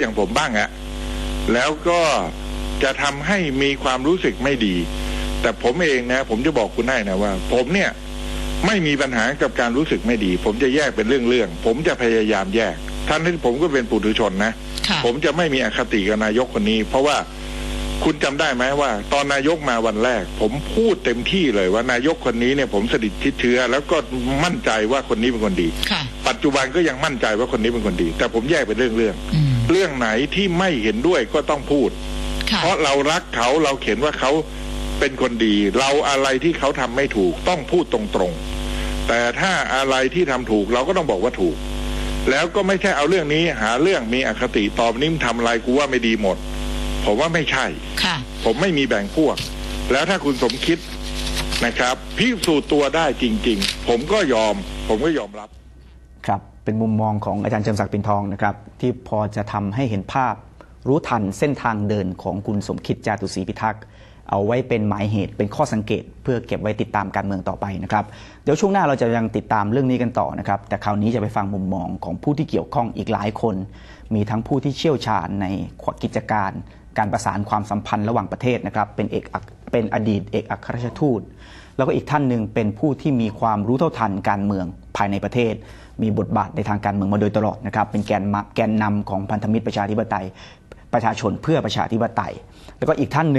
อย่างผมบ้างอะแล้วก็จะทำให้มีความรู้สึกไม่ดี แต่ผมเองนะ ผมจะบอกคุณให้นะว่า ผมเนี่ยไม่มีปัญหากับการรู้สึกไม่ดี ผมจะแยกเป็นเรื่องๆผมจะพยายามแยกท่านที่ผมก็เป็นปุถุชนนะค่ะผมจะไม่มีอคติกับนายกคนนี้ เพราะว่าคุณจำได้ไหมว่า ตอนนายกมาวันแรก ผมพูดเต็มที่เลยว่านายกคนนี้เนี่ย ผมสนิทชิดเชื้อ แล้วก็มั่นใจว่าคนนี้เป็นคนดีค่ะปัจจุบันก็ยังมั่นใจว่าคนนี้เป็นคนดี แต่ผมแยกเป็นเรื่องเรื่องอืมๆ เรื่องไหนที่ไม่เห็นด้วยก็ต้องพูดค่ะเพราะเรารักเขาเราเห็นว่าเขาเป็นคนดี เราอะไรที่เขาทำไม่ถูกต้องพูดตรงๆ แต่ถ้าอะไรที่ทำถูกเราก็ต้องบอกว่าถูก แล้วก็ไม่ใช่เอาเรื่องนี้หาเรื่องมีอคติตอบนิ่มงทำอะไรกูว่าไม่ดีหมด ผมว่าไม่ใช่ค่ะผมไม่มีแบ่งพวก แล้วถ้าคุณสมคิดนะครับพิสูจน์ตัวได้จริง ๆ ผมก็ยอม ผมก็ยอมรับครับ เป็นมุมมองของอาจารย์เจิมศักดิ์ปินทองนะครับที่พอจะทำให้เห็นภาพ รู้ทันเส้นทางเดินของคุณสมคิดจาตุศรีพิทักษ์เอาไว้เป็นหมายเหตุเป็นข้อสังเกต เพื่อเก็บไว้ติดตามการเมืองต่อไปนะครับเดี๋ยวช่วงหน้าเราจะยังติดตามเรื่องนี้กันต่อนะครับแต่คราวนี้จะไปฟังมุมมองของผู้ที่เกี่ยวข้องอีกหลายคน มีทั้งผู้ที่เชี่ยวชาญในกิจการ การประสานความสัมพันธ์ระหว่างประเทศนะครับเป็นเอกเป็นอดีตเอกอัครราชทูต แล้วก็อีกท่านหนึ่งเป็นผู้ที่มีความรู้เท่าทันการเมืองายในประเทศ มีบทบาทในทางการเมืองมาโดยตลอดนะครับเป็นแกนมแกนนำของพันธมิตรประชาธิปไตย ประชาชนเพื่อประชาธิปไตย แล้วก็อีกท่านหนึ่ง